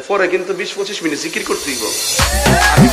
পরে কিন্তু বিশ পঁচিশ মিনিট জিকির করতেই আমি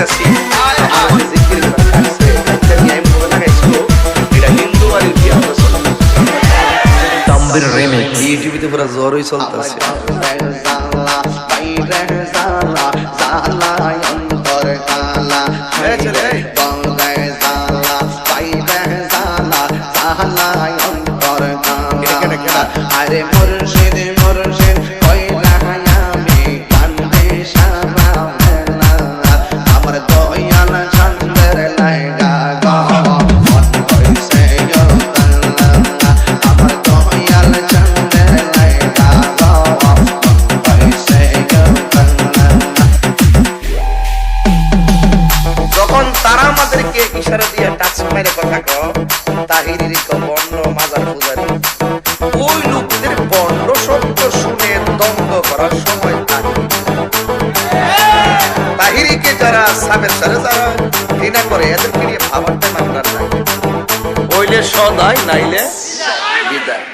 দেখতেছি আয় জিকির করা কাছে এটা নিয়ে আমি মনে এটা হিন্দু আর ইতিহাস তাম্বির রেমিক্স ইউটিউবে পুরো জোরই চলতেছে? আরে মুর্শিদ কথা তাহিরির বর্ণ মাজার পূজারি। ওই লোকদের বর্ণ শব্দ শুনে দ্বন্দ্ব করার সময় তাহিরি। তাহিরিকে যারা সাবের সারে যারা ঘৃণা করে, এদেরকে নিয়ে ভাবার টাইম নাই। হইলে সদাই নাইলে বিদায়।